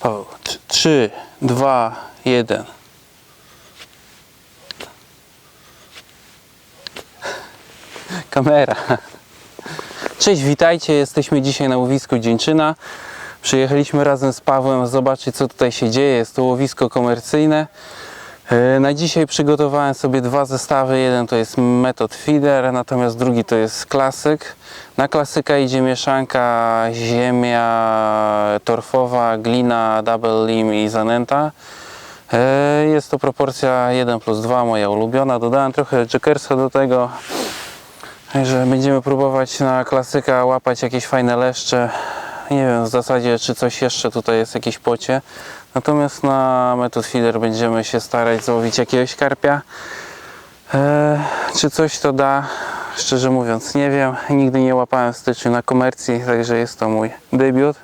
Tr- trzy, dwa, jeden. Kamera. Cześć, witajcie. Jesteśmy dzisiaj na łowisku Dzieńczyna. Przyjechaliśmy razem z Pawłem zobaczyć, co tutaj się dzieje. Jest to łowisko komercyjne. E, Na dzisiaj przygotowałem sobie dwa zestawy. Jeden to jest Method Feeder, natomiast drugi to jest klasyk. Na klasyka idzie mieszanka ziemia torfowa, glina, double lim i zanęta. E, Jest to proporcja 1 plus 2, moja ulubiona. Dodałem trochę jokersa do tego. Także będziemy próbować na klasyka łapać jakieś fajne leszcze. Nie wiem w zasadzie, czy coś jeszcze tutaj jest, jakieś pocie. Natomiast na Method Feeder będziemy się starać złowić jakiegoś karpia. Eee, czy coś to da? Szczerze mówiąc, nie wiem. Nigdy nie łapałem w styczniu na komercji, także jest to mój debiut.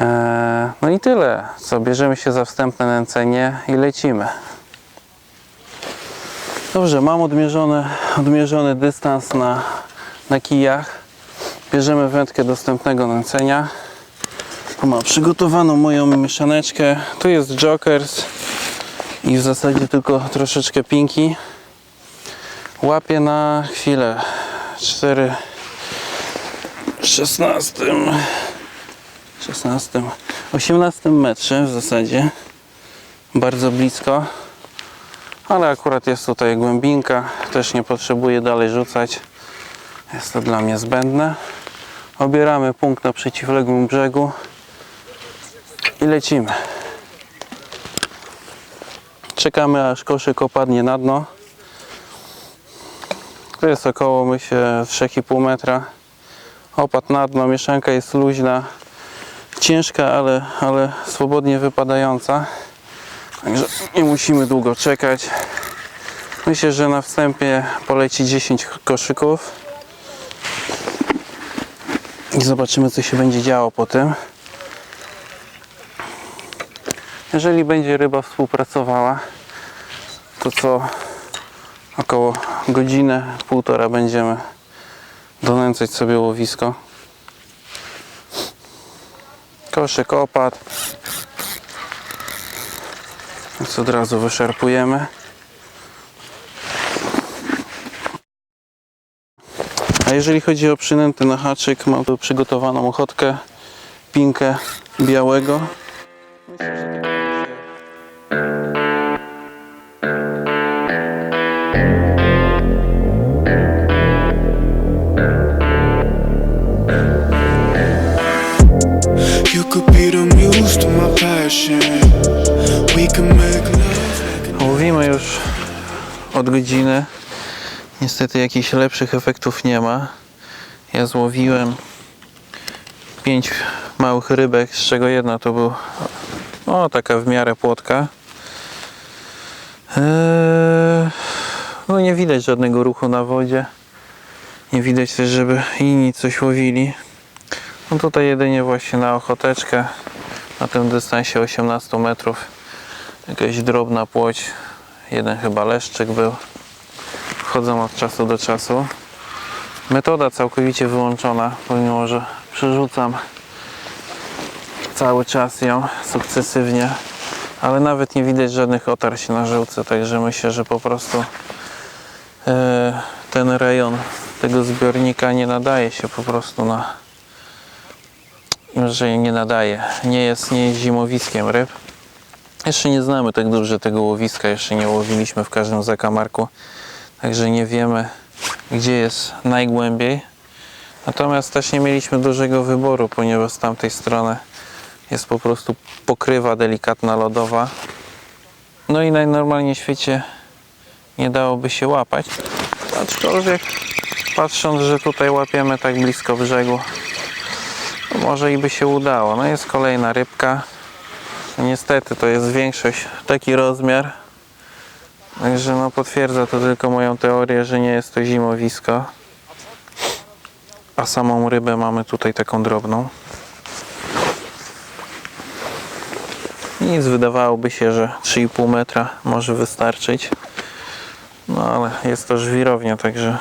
Eee, no i tyle. Co, bierzemy się za wstępne nęcenie i lecimy. Dobrze, mam odmierzony, odmierzony dystans na, na kijach. Bierzemy wędkę dostępnego nęcenia. Mam przygotowaną moją mieszaneczkę. Tu jest Jokers i w zasadzie tylko troszeczkę pinki. Łapię na chwilę. 4 16 16 18 metrze w zasadzie. Bardzo blisko. Ale akurat jest tutaj głębinka. Też nie potrzebuję dalej rzucać. Jest to dla mnie zbędne. Obieramy punkt na przeciwległym brzegu i lecimy czekamy aż koszyk opadnie na dno to jest około myślę 3,5 metra opadł na dno, mieszanka jest luźna ciężka, ale, ale swobodnie wypadająca Także nie musimy długo czekać. Myślę, że na wstępie poleci 10 koszyków. I zobaczymy, co się będzie działo po tym. Jeżeli będzie ryba współpracowała, to co około godzinę, półtora będziemy donęcać sobie łowisko. Koszyk opadł. Więc od razu wyszarpujemy. A jeżeli chodzi o przynęty na haczyk, mam tu przygotowaną ochotkę, pinkę białego. You to my passion. We can make love. Łowimy już od godziny. Niestety jakichś lepszych efektów nie ma. Ja złowiłem pięć małych rybek, z czego jedna to był o taka w miarę płotka. Eee, no nie widać żadnego ruchu na wodzie. Nie widać też, żeby inni coś łowili. No tutaj jedynie właśnie na ochoteczkę na tym dystansie 18 metrów. Jakaś drobna płoć. Jeden chyba leszczyk był. Wchodzą od czasu do czasu. Metoda całkowicie wyłączona pomimo, że przerzucam cały czas ją sukcesywnie ale nawet nie widać żadnych otarć na żyłce także myślę, że po prostu e, ten rejon tego zbiornika nie nadaje się po prostu na że nie nadaje nie jest, nie jest zimowiskiem ryb jeszcze nie znamy tak dobrze tego łowiska, jeszcze nie łowiliśmy w każdym zakamarku, także nie wiemy gdzie jest najgłębiej. Natomiast też nie mieliśmy dużego wyboru, ponieważ z tamtej strony jest po prostu pokrywa delikatna lodowa. No i najnormalniej w świecie nie dałoby się łapać. Aczkolwiek patrząc, że tutaj łapiemy tak blisko brzegu, może i by się udało. No jest kolejna rybka. Niestety to jest większość taki rozmiar. Także no potwierdza to tylko moją teorię, że nie jest to zimowisko. A samą rybę mamy tutaj taką drobną. Nic wydawałoby się, że 3,5 metra może wystarczyć. No ale jest to żwirownia, także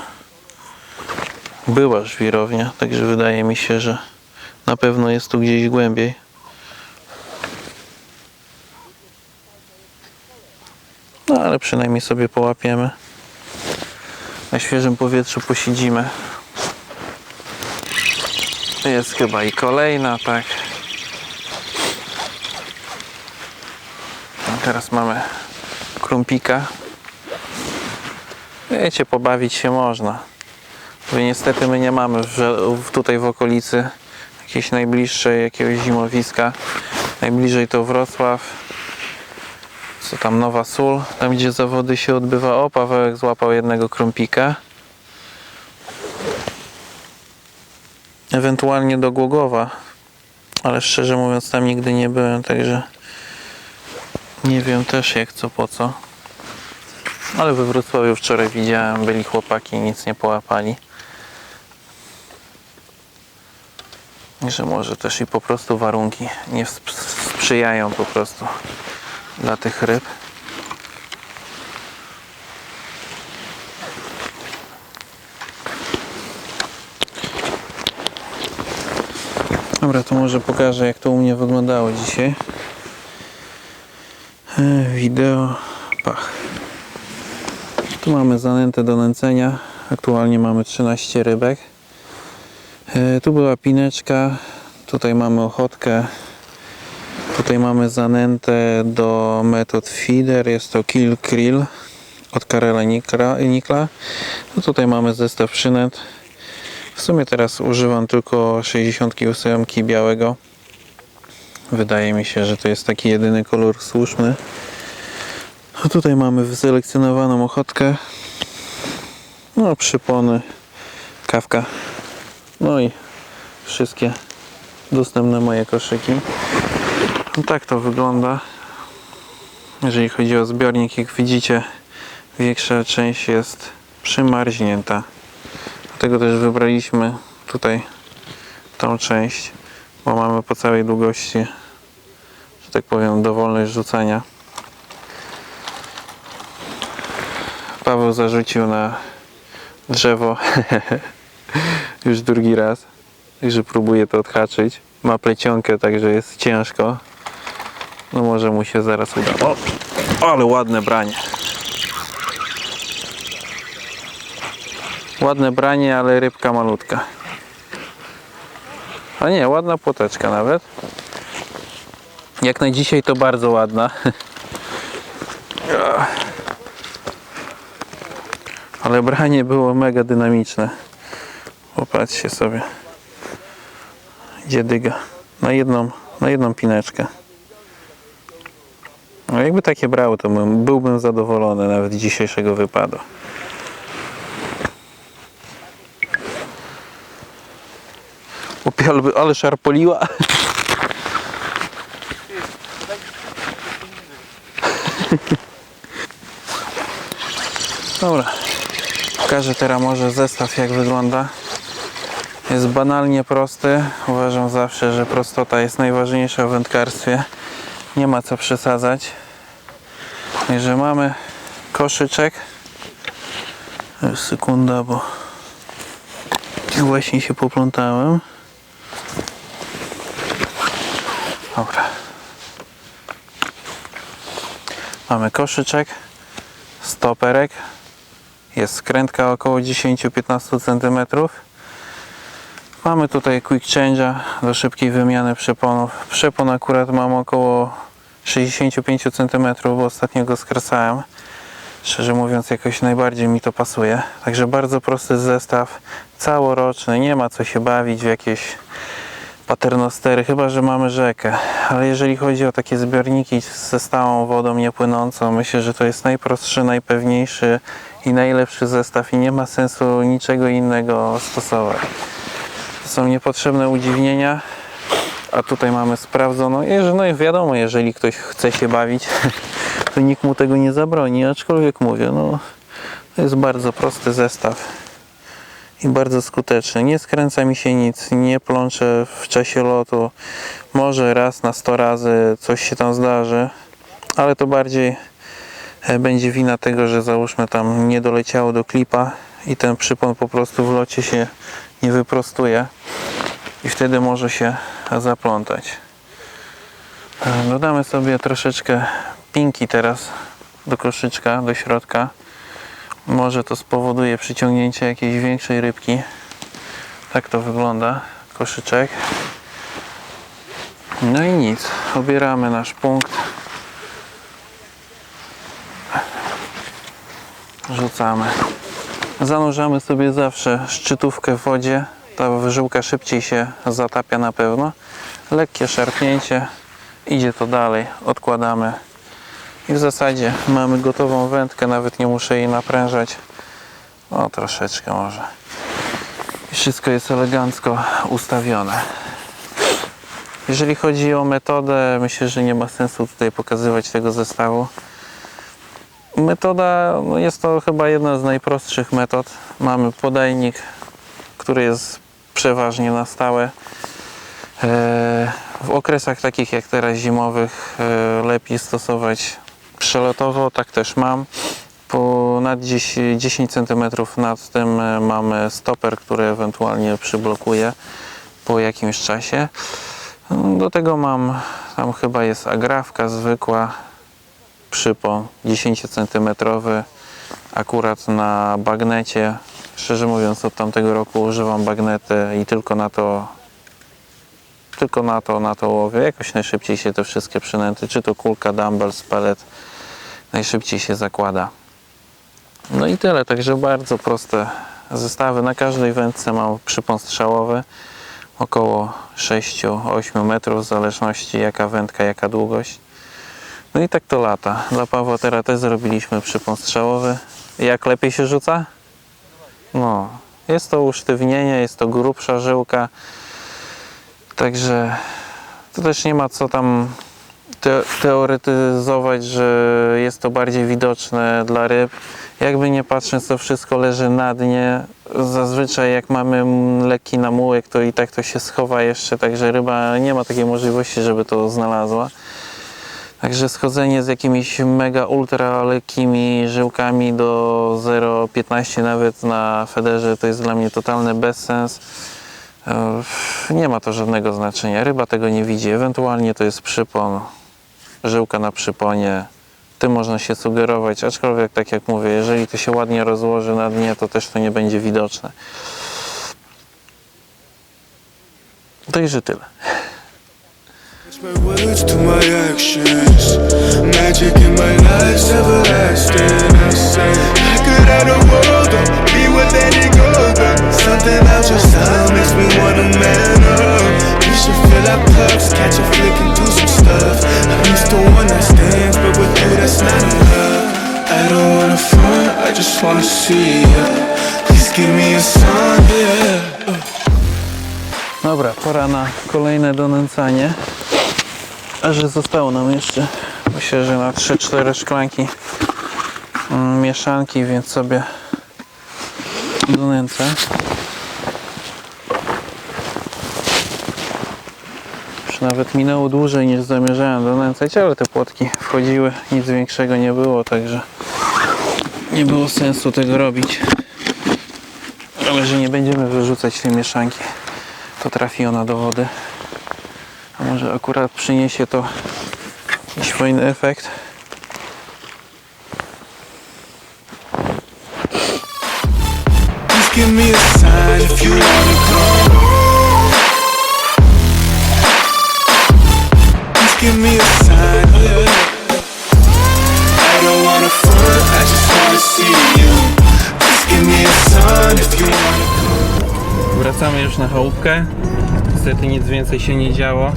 była żwirownia, także wydaje mi się, że na pewno jest tu gdzieś głębiej. No ale przynajmniej sobie połapiemy. Na świeżym powietrzu posiedzimy. Jest chyba i kolejna, tak. No, teraz mamy krumpika. Wiecie, pobawić się można. Bo niestety my nie mamy tutaj w okolicy jakieś najbliższe jakiegoś zimowiska. Najbliżej to Wrocław. Co tam Nowa Sól, tam gdzie zawody się odbywa. O, Pawełek złapał jednego krumpika. Ewentualnie do Głogowa. Ale szczerze mówiąc tam nigdy nie byłem, także nie wiem też jak co po co. Ale we Wrocławiu wczoraj widziałem, byli chłopaki, nic nie połapali. Że może też i po prostu warunki nie sp- sprzyjają po prostu dla tych ryb. Dobra, to może pokażę jak to u mnie wyglądało dzisiaj. E, Wideo, pach. Tu mamy zanętę do nęcenia. Aktualnie mamy 13 rybek. E, Tu była pineczka. Tutaj mamy ochotkę. Tutaj mamy zanętę do metod feeder. Jest to Kill Krill od Karela Nikla. No tutaj mamy zestaw przynęt. W sumie teraz używam tylko 68 białego. Wydaje mi się, że to jest taki jedyny kolor słuszny. Tutaj mamy wyselekcjonowaną ochotkę. No, przypony, kawka. No i wszystkie dostępne moje koszyki. No tak to wygląda. Jeżeli chodzi o zbiornik, jak widzicie, większa część jest przymarznięta. Dlatego też wybraliśmy tutaj tą część, bo mamy po całej długości, że tak powiem, dowolność rzucania. Paweł zarzucił na drzewo już drugi raz, także próbuje to odhaczyć. Ma plecionkę, także jest ciężko. No może mu się zaraz uda. O, ale ładne branie. Ładne branie, ale rybka malutka. A nie, ładna płoteczka nawet. Jak na dzisiaj to bardzo ładna. Ale branie było mega dynamiczne. Popatrzcie sobie. Gdzie dyga. Na jedną, na jedną pineczkę. No jakby takie brały, to bym, byłbym zadowolony nawet dzisiejszego wypadu. Upialby, ale szarpoliła. Dobra. Pokażę teraz może zestaw jak wygląda. Jest banalnie prosty. Uważam zawsze, że prostota jest najważniejsza w wędkarstwie. Nie ma co przesadzać. Także mamy koszyczek. Sekunda, bo właśnie się poplątałem. Dobra. Mamy koszyczek, stoperek, jest skrętka około 10-15 cm. Mamy tutaj quick change'a do szybkiej wymiany przeponów. Przepon akurat mam około 65 cm, bo ostatnio go skracałem. Szczerze mówiąc, jakoś najbardziej mi to pasuje. Także bardzo prosty zestaw, całoroczny, nie ma co się bawić w jakieś paternostery, chyba że mamy rzekę. Ale jeżeli chodzi o takie zbiorniki ze stałą wodą niepłynącą, myślę, że to jest najprostszy, najpewniejszy i najlepszy zestaw i nie ma sensu niczego innego stosować. Są niepotrzebne udziwnienia, a tutaj mamy sprawdzoną. Jeże- No i wiadomo, jeżeli ktoś chce się bawić, to nikt mu tego nie zabroni, aczkolwiek mówię, no to jest bardzo prosty zestaw i bardzo skuteczny. Nie skręca mi się nic, nie plączę w czasie lotu. Może raz na 100 razy coś się tam zdarzy, ale to bardziej e, będzie wina tego, że załóżmy tam nie doleciało do klipa i ten przypon po prostu w locie się nie wyprostuje i wtedy może się zaplątać. Dodamy sobie troszeczkę pinki teraz do koszyczka, do środka. Może to spowoduje przyciągnięcie jakiejś większej rybki. Tak to wygląda, koszyczek. No i nic, obieramy nasz punkt. Rzucamy. Zanurzamy sobie zawsze szczytówkę w wodzie. Ta żyłka szybciej się zatapia na pewno. Lekkie szarpnięcie. Idzie to dalej. Odkładamy. I w zasadzie mamy gotową wędkę. Nawet nie muszę jej naprężać. O, troszeczkę może. I wszystko jest elegancko ustawione. Jeżeli chodzi o metodę, myślę, że nie ma sensu tutaj pokazywać tego zestawu. Metoda no jest to chyba jedna z najprostszych metod. Mamy podajnik, który jest przeważnie na stałe. E, W okresach takich jak teraz zimowych e, lepiej stosować przelotowo, tak też mam. Po nad 10, 10 cm nad tym e, mamy stoper, który ewentualnie przyblokuje po jakimś czasie. Do tego mam, tam chyba jest agrawka zwykła, przypon 10 cm akurat na bagnecie. Szczerze mówiąc od tamtego roku używam bagnety i tylko na to tylko na to, na to łowię. Jakoś najszybciej się te wszystkie przynęty, czy to kulka, dumbbell, pelet, najszybciej się zakłada. No i tyle, także bardzo proste zestawy. Na każdej wędce mam przypon strzałowy około 6-8 metrów w zależności jaka wędka, jaka długość. No i tak to lata. Dla Pawła teraz też zrobiliśmy przypon strzałowy. Jak lepiej się rzuca? No, jest to usztywnienie, jest to grubsza żyłka. Także to też nie ma co tam te teoretyzować, że jest to bardziej widoczne dla ryb. Jakby nie patrząc, to wszystko leży na dnie. Zazwyczaj jak mamy mm, lekki namułek, to i tak to się schowa jeszcze, także ryba nie ma takiej możliwości, żeby to znalazła. Także schodzenie z jakimiś mega ultra lekkimi żyłkami do 0,15 nawet na federze to jest dla mnie totalny bezsens. Nie ma to żadnego znaczenia. Ryba tego nie widzi. Ewentualnie to jest przypon, żyłka na przyponie. Tym można się sugerować, aczkolwiek tak jak mówię, jeżeli to się ładnie rozłoży na dnie, to też to nie będzie widoczne. Tyle. To. I say, I Dobra, pora na kolejne donęcanie. Że zostało nam jeszcze, myślę, że na 3-4 szklanki mm, mieszanki, więc sobie donęcę. Już nawet minęło dłużej niż zamierzałem donęcać, ale te płotki wchodziły, nic większego nie było, także nie było sensu tego robić. Ale że nie będziemy wyrzucać tej mieszanki to trafi ona do wody. A może akurat przyniesie to jakiś fajny efekt. Please give me a sign if you wanna come. Please give me a sign. I don't wanna front, I just wanna see you. Please give me a sign if you wanna come. Wracamy już na chałupkę. Niestety nic więcej się nie działo.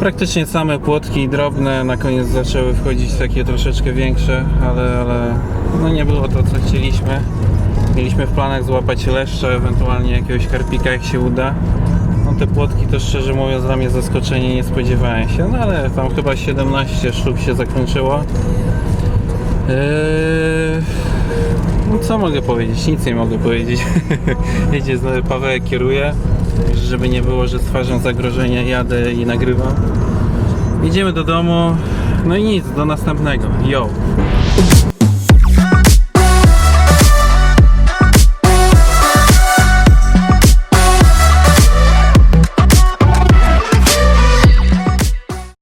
Praktycznie same płotki drobne, na koniec zaczęły wchodzić takie troszeczkę większe, ale, ale no nie było to co chcieliśmy. Mieliśmy w planach złapać leszcze, ewentualnie jakiegoś karpika jak się uda. No te płotki to szczerze mówiąc dla mnie zaskoczenie, nie spodziewałem się, no ale tam chyba 17 sztuk się zakończyło. Eee, no co mogę powiedzieć? Nic nie mogę powiedzieć. Jedzie Paweł kieruje, żeby nie było, że stwarzam zagrożenie, jadę i nagrywam. Idziemy do domu, no i nic, do następnego. Yo!